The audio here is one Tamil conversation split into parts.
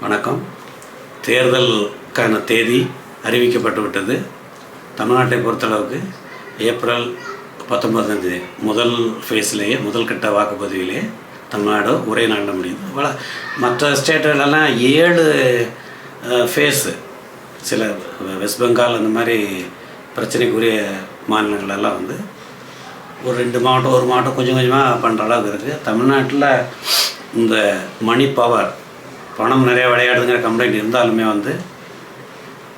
வணக்கம். தேர்தலுக்கான தேதி அறிவிக்கப்பட்டு விட்டது. தமிழ்நாட்டை பொறுத்தளவுக்கு ஏப்ரல் பத்தொன்பதாம் தேதி முதல் ஃபேஸ்லேயே முதல் கட்ட வாக்குப்பதிவிலே தமிழ்நாடு ஒரே நாளில் முடியுது. வள மற்ற ஸ்டேட்டுகளெல்லாம் ஏழு ஃபேஸு சில வெஸ்ட் பெங்கால் அந்த மாதிரி பிரச்சனைக்குரிய மாநிலங்களெல்லாம் வந்து ஒரு ரெண்டு மாவட்டம் ஒரு மாவட்டம் கொஞ்சம் கொஞ்சமாக பண்ணுற அளவுக்கு இருக்குது தமிழ்நாட்டில் இந்த மணி பவர் பணம் நிறைய விளையாடுதுங்கிற கம்ப்ளைண்ட் இருந்தாலுமே வந்து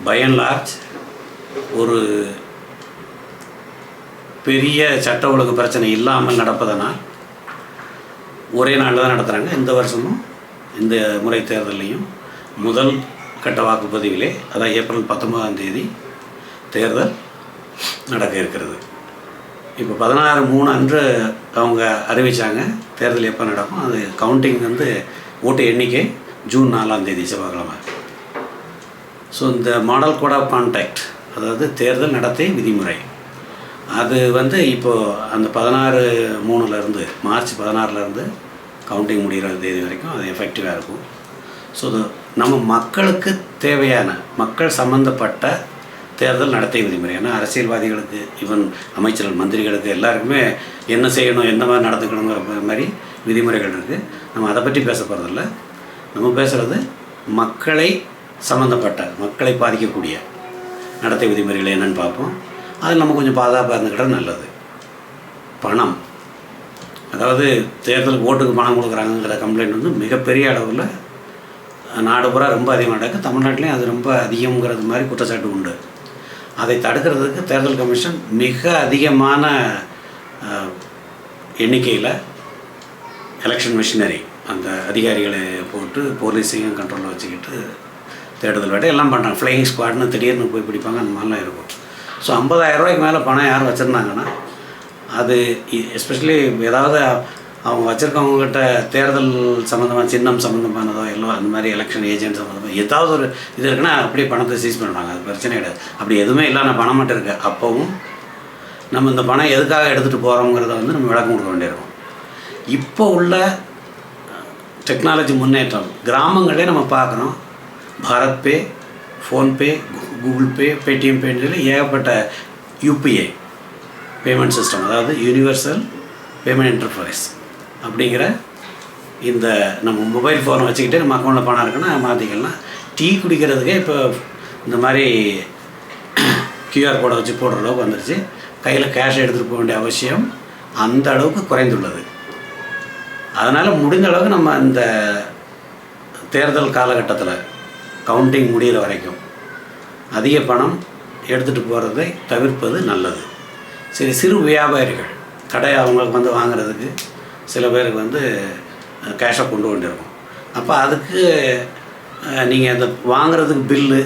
பை அண்ட் லார்ஜ் ஒரு பெரிய சட்ட ஒழுங்கு பிரச்சனை இல்லாமல் நடப்பதனால் ஒரே நாளில் தான் நடத்துகிறாங்க இந்த வருஷமும் இந்த முறை தேர்தலையும் முதல் கட்ட வாக்குப்பதிவிலே அதான் ஏப்ரல் பத்தொன்பதாம் தேதி தேர்தல் நடக்க இருக்கிறது. இப்போ பதினாறு மூணு அன்று அவங்க அறிவித்தாங்க தேர்தல் எப்போ நடக்கும் அது கவுண்டிங் வந்து ஓட்டு எண்ணிக்கை ஜூன் நாலாம் தேதி செவ்வாய்க்கிழமை. ஸோ இந்த மாடல் கோட் ஆஃப் கான்டாக்ட் அதாவது தேர்தல் நடத்தை விதிமுறை அது வந்து இப்போது அந்த பதினாறு மூணுலேருந்து மார்ச் பதினாறுலேருந்து கவுண்டிங் முடிகிற தேதி வரைக்கும் அது எஃபெக்டிவாக இருக்கும். ஸோ நம்ம மக்களுக்கு தேவையான மக்கள் சம்மந்தப்பட்ட தேர்தல் நடத்தை விதிமுறை. ஏன்னா அரசியல்வாதிகளுக்கு ஈவன் அமைச்சர்கள் மந்திரிகளுக்கு எல்லாருக்குமே என்ன செய்யணும் எந்த மாதிரி நடந்துக்கணுங்கிற மாதிரி விதிமுறைகள் இருக்குது நம்ம அதை பற்றி பேச போகிறதில்ல நம்ம பேசுகிறது மக்களை சம்மந்தப்பட்ட மக்களை பாதிக்கக்கூடிய நடத்தை விதிமுறைகள் என்னென்னு பார்ப்போம். அதில் நம்ம கொஞ்சம் பாதுகாப்பாக இருந்துக்கிட்டால் நல்லது. பணம். அதாவது தேர்தலுக்கு ஓட்டுக்கு பணம் கொடுக்குறாங்கங்கிற கம்ப்ளைண்ட் வந்து மிகப்பெரிய அளவில் நாடு பூரா ரொம்ப அதிகமாக நடக்கு. தமிழ்நாட்டிலையும் அது ரொம்ப அதிகங்கிறது மாதிரி குற்றச்சாட்டு உண்டு. அதை தடுக்கிறதுக்கு தேர்தல் கமிஷன் மிக அதிகமான எண்ணிக்கையில் எலெக்ஷன் மிஷினரி அந்த அதிகாரிகளை போட்டு போலீஸையும் கண்ட்ரோலில் வச்சுக்கிட்டு தேடுதல் வேட்டை எல்லாம் பண்ணுறாங்க ஃப்ளையிங் ஸ்குவாட்னு திடீர்னு போய் பிடிப்பாங்க அந்த மாதிரிலாம் இருக்கும். ஸோ ஐம்பதாயிரம் ரூபாய்க்கு மேலே பணம் யார் வச்சுருந்தாங்கன்னா அது எஸ்பெஷலி ஏதாவது அவங்க வச்சுருக்கவங்ககிட்ட தேர்தல் சம்மந்தமாக சின்னம் சம்மந்தமானதோ எல்லாம் அந்த மாதிரி எலெக்ஷன் ஏஜென்ட் சம்மந்தமாக ஏதாவது ஒரு இது இருக்குன்னா அப்படியே பணத்தை சீஸ் பண்ணுவாங்க அது பிரச்சனை கிடையாது. அப்படி எதுவுமே இல்லைன்னா பணம் மட்டும் இருக்குது அப்போவும் நம்ம இந்த பணம் எதுக்காக எடுத்துகிட்டு போகிறோங்கிறத வந்து நம்ம விளக்கம் கொடுக்க வேண்டியிருக்கும். இப்போ உள்ள டெக்னாலஜி முன்னேற்றம். கிராமங்களே நம்ம பார்க்குறோம். Bharat pay PhonePe Google pay Paytm பேன்னு சொல்லி ஏகப்பட்ட யூபிஐ பேமெண்ட் சிஸ்டம் அதாவது யூனிவர்சல் பேமெண்ட் இன்டர்ஃபேஸ் அப்படிங்கிற இந்த நம்ம மொபைல் ஃபோனை வச்சுக்கிட்டு நம்ம அக்கௌண்ட்டில் பணம் இருக்குன்னா மாற்றிக்கலாம் டீ குடிக்கிறதுக்கே இப்போ இந்த மாதிரி கியூஆர் கோடை வச்சு போடுற அளவுக்கு வந்துருச்சு. கையில் கேஷ் எடுத்துகிட்டு போக வேண்டிய அவசியம் அந்த அளவுக்கு குறைந்துள்ளது. அதனால் முடிந்த அளவுக்கு நம்ம இந்த தேர்தல் காலகட்டத்தில் கவுண்டிங் முடிகிற வரைக்கும் அதிக பணம் எடுத்துகிட்டு போகிறதை தவிர்ப்பது நல்லது. சரி சிறு வியாபாரிகள் கடை அவங்களுக்கு வந்து வாங்குறதுக்கு சில பேருக்கு வந்து கேஷை கொண்டு வேண்டியிருக்கும் அப்போ அதுக்கு நீங்கள் அந்த வாங்குறதுக்கு பில்லு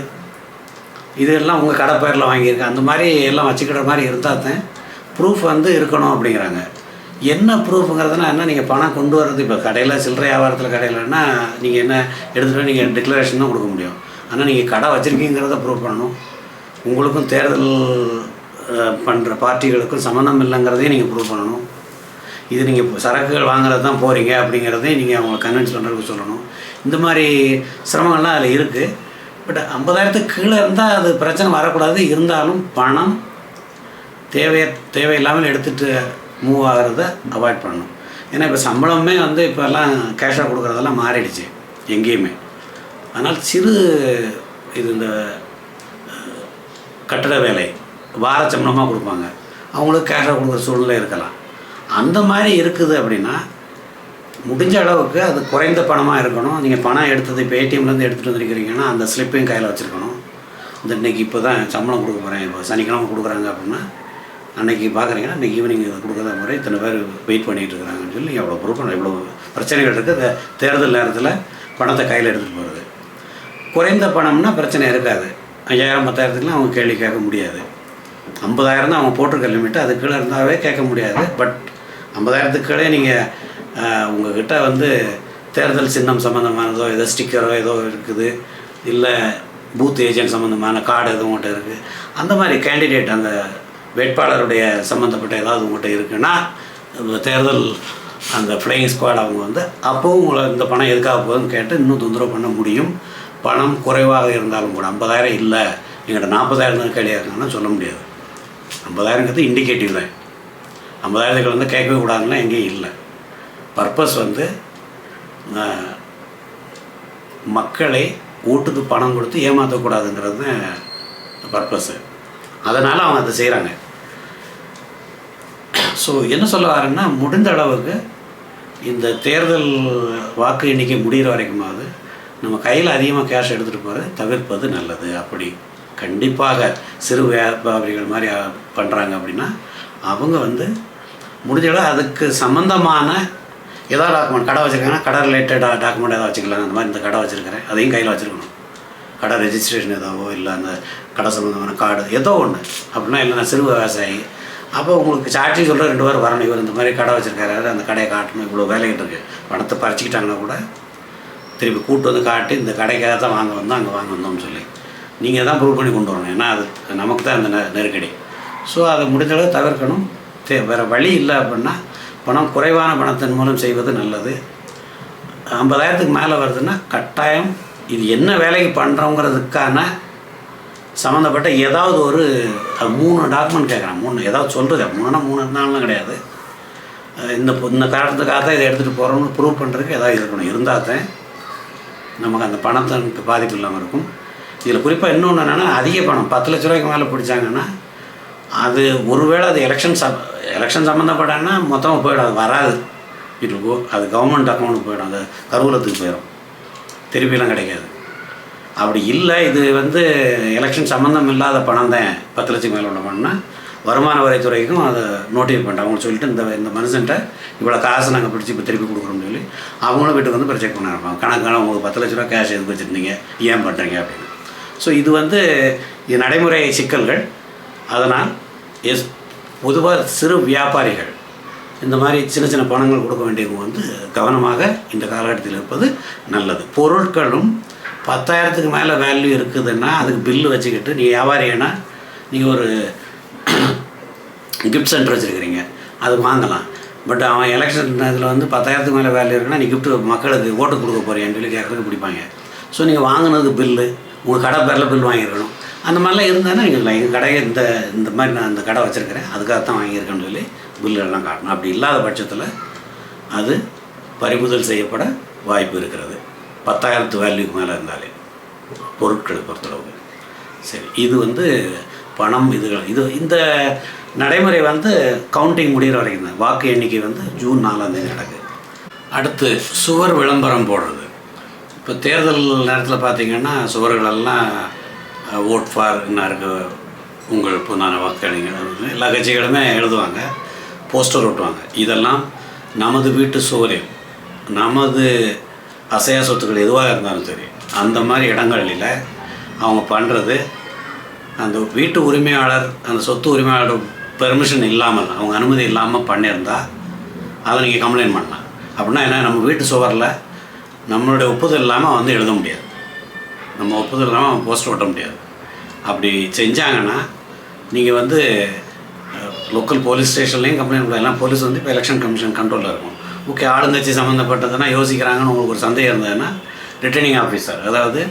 இதெல்லாம் உங்கள் கடை பேரில் வாங்கியிருக்கேன் அந்த மாதிரி எல்லாம் வச்சுக்கிற மாதிரி இருந்தால் தான் ப்ரூஃப் வந்து இருக்கணும் அப்படிங்கிறாங்க. என்ன ப்ரூஃபுங்கிறதுனா என்ன நீங்கள் பணம் கொண்டு வர்றது? இப்போ கடையில் சில்லறை வியாபாரத்தில் கடையிலன்னா நீங்கள் என்ன எடுத்துகிட்டு நீங்கள் டிக்ளரேஷன் தான் கொடுக்க முடியும். ஆனால் நீங்கள் கடை வச்சுருக்கீங்கிறத ப்ரூவ் பண்ணணும். உங்களுக்கும் தேர்தல் பண்ணுற பார்ட்டிகளுக்கும் சம்மந்தம் இல்லைங்கிறதையும் நீங்கள் ப்ரூவ் பண்ணணும். இது நீங்கள் சரக்குகள் வாங்குறது தான் போகிறீங்க அப்படிங்கிறதையும் நீங்கள் அவங்களை கன்வின்ஸ் பண்ணுறதுக்கு சொல்லணும். இந்த மாதிரி சிரமங்கள்லாம் அதில் இருக்குது பட் ஐம்பதாயிரத்துக்கு கீழே இருந்தால் அது பிரச்சனை வரக்கூடாது. இருந்தாலும் பணம் தேவைய தேவையில்லாமல் எடுத்துகிட்டு மூவ் ஆகிறத அவாய்ட் பண்ணணும். ஏன்னா இப்போ சம்பளமே வந்து இப்போல்லாம் கேஷாக கொடுக்குறதெல்லாம் மாறிடுச்சு எங்கேயுமே. அதனால் சிறு இது இந்த கட்டட வேலை வார சம்பளமாக கொடுப்பாங்க. அவங்களுக்கு கேஷாக கொடுக்குற சூழ்நிலை இருக்கலாம். அந்த மாதிரி இருக்குது அப்படின்னா முடிஞ்ச அளவுக்கு அது குறைந்த பணமாக இருக்கணும். நீங்கள் பணம் எடுத்தது இப்போ ஏடிஎம்லேருந்து எடுத்துகிட்டு வந்துருக்கிறீங்கன்னா அந்த ஸ்லிப்பையும் கையில் வச்சுருக்கணும். இந்த இன்றைக்கி இப்போ தான் சம்பளம் கொடுக்க போகிறேன் இப்போ சனிக்கிழமை கொடுக்குறாங்க அப்படின்னா அன்றைக்கி பார்க்குறீங்கன்னா இன்றைக்கி ஈவினிங் கொடுக்குற முறை இத்தனை பேர் வெயிட் பண்ணிகிட்டு இருக்கிறாங்கன்னு சொல்லி எவ்வளோ பொறுப்பு இவ்வளோ பிரச்சனைகள் இருக்குது தேர்தல் நேரத்தில் பணத்தை கையில் எடுத்துகிட்டு போகிறது குறைந்த பணம்னா பிரச்சனை இருக்காது. ஐயாயிரம் பத்தாயிரத்துக்குலாம் அவங்க கேள்வி கேட்க முடியாது. ஐம்பதாயிரம் தான் அவங்க போட்டிருக்க லிமிட்டு அது கீழே இருந்தாவே கேட்க முடியாது. பட் ஐம்பதாயிரத்துக்கு கீழே நீங்கள் உங்கள்கிட்ட வந்து தேர்தல் சின்னம் சம்மந்தமானதோ ஏதோ ஸ்டிக்கரோ ஏதோ இருக்குது. இல்லை பூத் ஏஜென்ட் சம்மந்தமான கார்டு எதுவும் உங்கள்கிட்ட இருக்குது அந்த மாதிரி கேண்டிடேட் அந்த வேட்பாளருடைய சம்மந்தப்பட்ட ஏதாவது உங்கள்கிட்ட இருக்குன்னா தேர்தல் அந்த ஃப்ளையிங் ஸ்குவாட் அவங்க வந்து அப்போவும் உங்களை இந்த பணம் எதுக்காக போகுதுன்னு கேட்டு இன்னும் தொந்தரவு பண்ண முடியும். பணம் குறைவாக இருந்தாலும் கூட ஐம்பதாயிரம் இல்லை எங்கிட்ட நாற்பதாயிரம் கிடையாதுன்னு சொல்ல முடியாது. ஐம்பதாயிரங்கிறது இண்டிகேட்டிவ் தான். ஐம்பதாயிரத்துக்கு வந்து கேட்கவே கூடாதுன்னா எங்கேயும் இல்லை. பர்பஸ் வந்து மக்களை ஓட்டுக்கு பணம் கொடுத்து ஏமாற்றக்கூடாதுங்கிறது தான் பர்பஸ்ஸு அதனால் அவங்க அதை செய்கிறாங்க ஸோ என்ன சொல்ல வரேன்னா முடிந்த அளவுக்கு இந்த தேர்தல் வாக்கு எண்ணிக்கை முடிகிற வரைக்குமாவது நம்ம கையில் அதிகமாக கேஷ் எடுத்துகிட்டு போகிறத தவிர்ப்பது நல்லது. அப்படி கண்டிப்பாக சிறு வியாபாரிகள் மாதிரி பண்ணுறாங்க அப்படின்னா அவங்க வந்து முடிஞ்சளவு அதுக்கு சம்மந்தமான ஏதாவது டாக்குமெண்ட் கடை வச்சுருக்காங்கன்னா கடை ரிலேட்டடாக டாக்குமெண்ட் ஏதாவது வச்சுக்கலாம். அந்த மாதிரி இந்த கடை வச்சுருக்கிறேன். அதையும் கையில் வச்சுருக்கணும். கடை ரெஜிஸ்ட்ரேஷன் ஏதாவோ இல்லை அந்த கடை சம்மந்தமான கார்டு ஏதோ ஒன்று அப்படின்னா இல்லைன்னா சிறு விவசாயி அப்போ உங்களுக்கு சாட்சி சொல்கிற ரெண்டு பேர் வரணும். இவர் இந்த மாதிரி கடை வச்சுருக்காரு. அந்த கடையை காட்டணும். இவ்வளோ வேலைகள் இருக்குது பணத்தை பறிச்சுக்கிட்டாங்கன்னா கூட திருப்பி கூட்டு வந்து காட்டி இந்த கடைக்காக தான் வாங்க வந்தோம் அங்கே வாங்க வந்தோம்னு சொல்லி. நீங்கள் தான் ப்ரூவ் பண்ணி கொண்டு வரணும். ஏன்னா அது நமக்கு தான் அந்த நெ- நெருக்கடி. ஸோ அதை முடிஞ்சளவு தவிர்க்கணும். தே வேறு வழி இல்லை அப்படின்னா பணம் குறைவான பணத்தின் மூலம் செய்வது நல்லது. ஐம்பதாயிரத்துக்கு மேலே வருதுன்னா கட்டாயம் இது என்ன வேலைக்கு பண்ணுறோங்கிறதுக்கான சம்மந்தப்பட்ட ஏதாவது ஒரு மூணு டாக்குமெண்ட் கேட்குறேன். மூணு ஏதாவது சொல்கிறது மூணுனா மூணு இருந்தாலும் கிடையாது. இந்த இந்த காரணத்துக்காக தான் இதை எடுத்துகிட்டு போகிறோம்னு ப்ரூவ் பண்ணுறதுக்கு ஏதாவது இருக்கணும். இருந்தால் தான் நமக்கு அந்த பணத்திற்கு பாதிப்பு இல்லாமல் இருக்கும். இதில் குறிப்பாக இன்னொன்று என்னென்னா அதிக பணம் பத்து லட்ச ரூபாய்க்கு மேலே பிடிச்சாங்கன்னா அது ஒருவேளை அது எலெக்ஷன் சம் எலெக்ஷன் சம்மந்தப்பட்டன்னா மொத்தமாக போயிடும். அது வராது. வீட்டுக்கு அது கவர்மெண்ட் அக்கௌண்ட்டுக்கு போயிடும். அது கருவூலத்துக்கு போயிடும் திருப்பிலாம் கிடைக்காது. அப்படி இல்லை இது வந்து எலெக்ஷன் சம்மந்தம் இல்லாத பணம் தான் பத்து லட்சம் மேலே உள்ள பணம்னா வருமான வரித்துறைக்கும் அதை நோட்டிஃபை பண்ணிட்டு அவங்க சொல்லிட்டு இந்த இந்த மனுஷன்ட்ட இவ்வளோ காசு நாங்கள் பிடிச்சி இப்போ திருப்பி கொடுக்குறோம்னு சொல்லி அவங்களும் வீட்டுக்கு வந்து பிரச்சனை பண்ண இருப்பாங்க கணக்கான உங்களுக்கு பத்து லட்ச ரூபா கேஷ் எதுக்கு வச்சுருந்தீங்க? ஏன் பண்ணுறீங்க அப்படின்னு. ஸோ இது வந்து இது நடைமுறை சிக்கல்கள். அதனால் எஸ் பொதுவாக சிறு வியாபாரிகள் இந்த மாதிரி சின்ன சின்ன பணங்கள் கொடுக்க வேண்டியவங்க வந்து கவனமாக இந்த காலகட்டத்தில் இருப்பது நல்லது. பொருட்களும் பத்தாயிரத்துக்கு மேலே வேல்யூ இருக்குதுன்னா அதுக்கு பில்லு வச்சுக்கிட்டு நீ வியாபாரினா நீங்கள் ஒரு கிஃப்ட் சென்டர் வச்சுருக்கிறீங்க. அது வாங்கலாம். பட் அவன் எலெக்ஷன் இதில் வந்து பத்தாயிரத்துக்கு மேலே வேல்யூ இருக்குன்னா நீ கிஃப்ட் மக்களுக்கு ஓட்டு கொடுக்க போறியான்னு சொல்லி கேட்குறதுக்கு பிடிப்பாங்க. ஸோ நீங்கள் வாங்கினது பில்லு உங்கள் கடை பேரில் பில் வாங்கியிருக்கணும். அந்த மாதிரிலாம் இருந்தாங்கன்னா நீங்கள் இல்லை எங்கள் கடையை இந்த இந்த மாதிரி நான் இந்த கடை வச்சுருக்கிறேன். அதுக்காக தான் வாங்கியிருக்கேன்னு சொல்லி பில்லு எல்லாம் காட்டணும். அப்படி இல்லாத பட்சத்தில் அது பறிமுதல் செய்யப்பட வாய்ப்பு இருக்கிறது. பத்தாயிரத்து வேல்யூக்கு மேலே இருந்தாலே பொருட்களை பொறுத்தளவுக்கு. சரி இது வந்து பணம் இதுகள் இது இந்த நடைமுறை வந்து கவுண்டிங் முடிகிற வரைக்கும் தான். வாக்கு எண்ணிக்கை வந்து ஜூன் நாலாம் தேதி நடக்குது. அடுத்து சுவர் விளம்பரம் போடுறது. இப்போ தேர்தல் நேரத்தில் பார்த்தீங்கன்னா சுவர்களெல்லாம் ஓட் ஃபார் இருக்கு. உங்கள் பொன்னான வாக்களிங்க எல்லா கட்சிகளுமே எழுதுவாங்க போஸ்டர் ஓட்டுவாங்க இதெல்லாம் நமது வீட்டு சுவரில் நமது அசையா சொத்துக்கள் எதுவாக இருந்தாலும் சரி அந்த மாதிரி இடங்களில் அவங்க பண்ணுறது அந்த வீட்டு உரிமையாளர் அந்த சொத்து உரிமையாளர் பெர்மிஷன் இல்லாமல் அவங்க அனுமதி இல்லாமல் பண்ணியிருந்தால் அதை நீங்கள் கம்ப்ளைண்ட் பண்ணலாம். அப்படின்னா என்ன நம்ம வீட்டு சுவரில் நம்மளுடைய ஒப்புதல் இல்லாமல் வந்து எழுத முடியாது. நம்ம ஒப்புதல் இல்லாமல் போஸ்ட் ஓட்ட முடியாது. அப்படி செஞ்சாங்கன்னா நீங்கள் வந்து லோக்கல் போலீஸ் ஸ்டேஷன்லேயும் கம்ப்ளைண்ட் பண்ணலாம். போலீஸ் வந்து இப்போ எலெக்ஷன் கமிஷன் கண்ட்ரோலில் இருக்கும். ஓகே ஆளுங்கட்சி சம்மந்தப்பட்டதுன்னா யோசிக்கிறாங்கன்னு உங்களுக்கு ஒரு சந்தேகம் இருந்ததுன்னா ரிட்டர்னிங் ஆஃபீஸர் அதாவது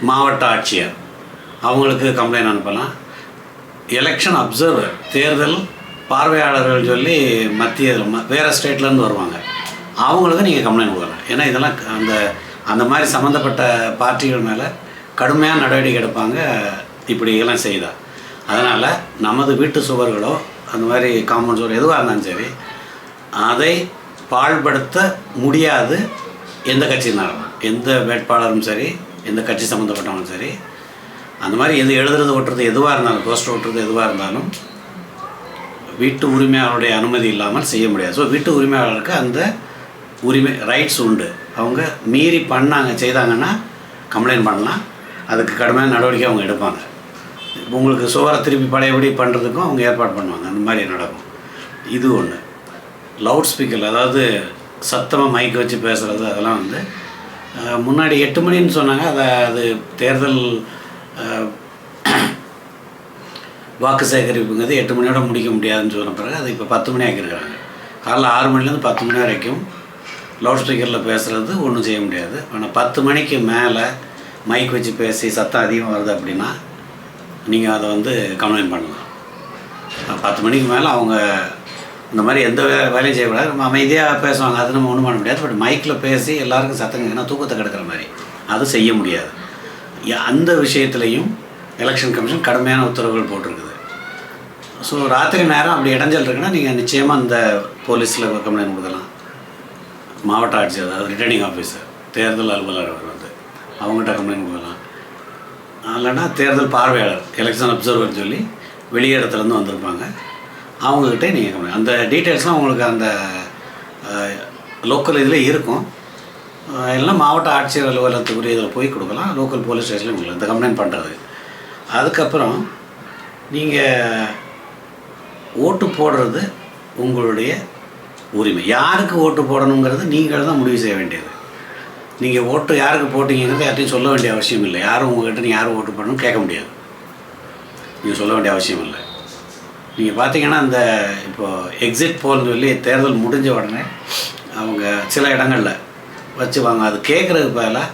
மாவட்ட ஆட்சியர் அவங்களுக்கு கம்ப்ளைண்ட் அனுப்பலாம். எலெக்ஷன் அப்சர்வர் தேர்தல் பார்வையாளர்கள் சொல்லி மத்திய ம- வேறு ஸ்டேட்லேருந்து வருவாங்க. அவங்களுக்கு நீங்கள் கம்ப்ளைண்ட் கொடுக்கலாம். ஏன்னா இதெல்லாம் அந்த அந்த மாதிரி சம்மந்தப்பட்ட பார்ட்டிகள் மேலே கடுமையான நடவடிக்கை எடுப்பாங்க. இப்படி எல்லாம் செய்தா. அதனால் நமது வீட்டு சுவர்களோ அந்த மாதிரி காம்பவுண்ட் சுவர் எதுவாக இருந்தாலும் சரி அதை பாழ்படுத்த முடியாது எந்த கட்சியினாலும் எந்த வேட்பாளரும் சரி எந்த கட்சி சம்மந்தப்பட்டவங்களும் சரி. அந்த மாதிரி எது எழுதுறது ஓட்டுறது எதுவாக இருந்தாலும் போஸ்டர் ஓட்டுறது எதுவாக இருந்தாலும் வீட்டு உரிமையாளருடைய அனுமதி இல்லாமல் செய்ய முடியாது. ஸோ வீட்டு உரிமையாளருக்கு அந்த உரிமை ரைட்ஸ் உண்டு. அவங்க மீறி பண்ணாங்க செய்தாங்கன்னா கம்ப்ளைண்ட் பண்ணலாம். அதுக்கு கடுமையான நடவடிக்கை அவங்க எடுப்பாங்க. உங்களுக்கு சுவரை திருப்பி பழையபடி பண்ணுறதுக்கும் அவங்க ஏற்பாடு பண்ணுவாங்க. அந்த மாதிரி நடக்கும். இது ஒன்று லவுட் ஸ்பீக்கர் அதாவது சத்தமாக மைக் வச்சு பேசுகிறது அதெல்லாம் வந்து முன்னாடி எட்டு மணின்னு சொன்னாங்க. அதை அது தேர்தல் வாக்கு சேகரிப்புங்கிறது எட்டு மணியோட முடிக்க முடியாதுன்னு சொன்ன பிறகு அது இப்போ பத்து மணி ஆக்கியிருக்கிறாங்க காலைல ஆறு மணிலேருந்து பத்து மணி வரைக்கும் லவுட் ஸ்பீக்கரில் பேசுகிறது ஒன்றும் செய்ய முடியாது. ஆனால் பத்து மணிக்கு மேலே மைக் வச்சு பேசி சத்தம் அதிகமாக வருது அப்படின்னா நீங்கள் அதை வந்து கம்ப்ளைண்ட் பண்ணலாம். பத்து மணிக்கு மேலே அவங்க இந்த மாதிரி எந்த வேலையும் செய்யக்கூடாது. நம்ம அமைதியாக பேசுவாங்க. அது நம்ம ஒன்றும் பண்ண முடியாது. பட் மைக்கில் பேசி எல்லாருக்கும் சத்தம் ஏன்னா தூக்கத்தை கெடுக்கிற மாதிரி. அது செய்ய முடியாது. அந்த விஷயத்துலையும் எலெக்ஷன் கமிஷன் கடுமையான உத்தரவுகள் போட்டிருக்குது. ஸோ ராத்திரி நேரம் அப்படி இடைஞ்சல் இருக்குன்னா நீங்கள் நிச்சயமாக அந்த போலீஸில் கம்ப்ளைண்ட் கொடுக்கலாம். மாவட்ட ஆட்சியர் அதாவது ரிட்டர்னிங் ஆஃபீஸர் தேர்தல் அலுவலர் அவர் வந்து அவங்ககிட்ட கம்ப்ளைண்ட் கொடுக்கலாம். இல்லைன்னா தேர்தல் பார்வையாளர் எலெக்ஷன் அப்சர்வர் சொல்லி வெளியிடத்துலேருந்து வந்திருப்பாங்க. அவங்கக்கிட்ட நீங்கள் அந்த டீட்டெயில்ஸ்லாம் உங்களுக்கு அந்த லோக்கல் இதில் இருக்கும். அஹ் எல்லாம் மாவட்ட ஆட்சியர் அலுவலகத்துக்குரிய இதில் போய் கொடுக்கலாம். லோக்கல் போலீஸ் ஸ்டேஷனில் உங்களுக்கு இந்த கம்ப்ளைண்ட் பண்ணுறது அதுக்கப்புறம் நீங்கள் ஓட்டு போடுறது உங்களுடைய உரிமை. யாருக்கு ஓட்டு போடணுங்கிறது நீங்கள் தான் முடிவு செய்ய வேண்டியது. நீங்கள் ஓட்டு யாருக்கு போட்டிங்கிறது யார்ட்டையும் சொல்ல வேண்டிய அவசியம் இல்லை. யாரும் உங்கள்கிட்ட நீ யாரும் ஓட்டு போடணும்னு கேட்க முடியாது. நீங்கள் சொல்ல வேண்டிய அவசியம் இல்லை. நீங்கள் பார்த்தீங்கன்னா இந்த இப்போது எக்ஸிட் போல்னு சொல்லி தேர்தல் முடிஞ்ச உடனே அவங்க சில இடங்களில் வச்சுவாங்க. அது கேட்குறதுக்கு பதிலாக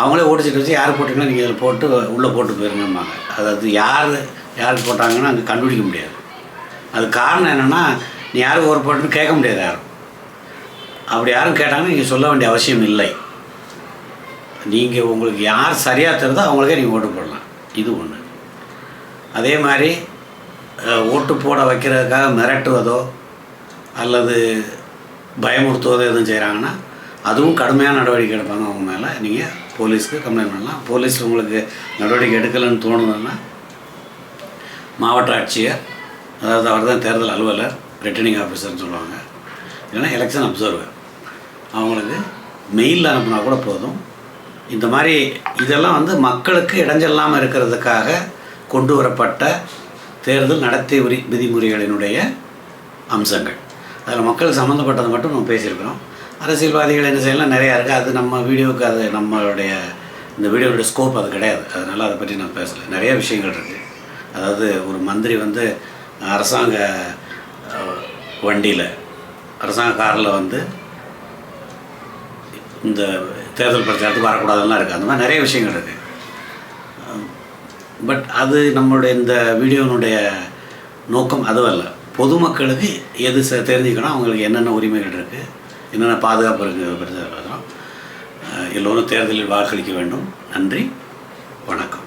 அவங்களே ஓடிச்சிட்டு வச்சு யார் போட்டிங்கன்னா நீங்கள் இதில் போட்டு உள்ளே போட்டு போயிருங்கம்பாங்க. அதாவது யார் யாருக்கு போட்டாங்கன்னா அங்கே கண்டுபிடிக்க முடியாது. அது காரணம் என்னென்னா நீ யாருக்கு ஒரு போட்டுன்னு கேட்க முடியாது யாரும். அப்படி யாரும் கேட்டாங்கன்னா நீங்கள் சொல்ல வேண்டிய அவசியம் இல்லை. நீங்கள் உங்களுக்கு யார் சரியாக தருதோ அவங்களுக்கே நீங்கள் ஓட்டு போடலாம். இது ஒன்று அதே மாதிரி ஓட்டு போட வைக்கிறதுக்காக மிரட்டுவதோ அல்லது பயமுறுத்துவதோ எதுவும் செய்கிறாங்கன்னா அதுவும் கடுமையான நடவடிக்கை எடுப்பாங்க அவங்க மேலே. நீங்கள் போலீஸ்க்கு கம்ப்ளைண்ட் பண்ணலாம். போலீஸ் உங்களுக்கு நடவடிக்கை எடுக்கலைன்னு தோணுதுன்னா மாவட்ட ஆட்சியர் அதாவது அவர் தான் தேர்தல் அலுவலர் ரிட்டர்னிங் ஆஃபீஸர்னு சொல்லுவாங்க. இல்லைன்னா எலெக்ஷன் அப்சர்வர் அவங்களுக்கு மெயிலில் அனுப்புனா கூட போதும். இந்த மாதிரி இதெல்லாம் வந்து மக்களுக்கு இடைஞ்சல்லாமல் இருக்கிறதுக்காக கொண்டு வரப்பட்ட தேர்தல் நடத்தை உரி விதிமுறைகளினுடைய அம்சங்கள். அதில் மக்கள் சம்மந்தப்பட்டது மட்டும் நம்ம பேசியிருக்கிறோம். அரசியல்வாதிகள் என்ன செய்யலாம்? நிறையா இருக்குது அது நம்ம வீடியோவுக்கு அது நம்மளுடைய இந்த வீடியோடைய ஸ்கோப் அது கிடையாது. அதனால் அதை பற்றி நான் பேசலை. நிறைய விஷயங்கள் இருக்குது அதாவது ஒரு மந்திரி வந்து அரசாங்க வண்டியில் அரசாங்க காரில் வந்து இந்த தேர்தல் பிரச்சாரத்துக்கு வரக்கூடாதுலாம் இருக்குது அந்த மாதிரி நிறைய விஷயங்கள் இருக்குது பட் அது நம்மளுடைய இந்த வீடியோனுடைய நோக்கம் அதுவல்ல. பொதுமக்களுக்கு எது ச- தெரிஞ்சுக்கணும் அவங்களுக்கு என்னென்ன உரிமைகள் இருக்குது என்னென்ன பாதுகாப்பு இருக்குது பற்றி எல்லோரும் தேர்தலில் வாக்களிக்க வேண்டும். நன்றி. வணக்கம்.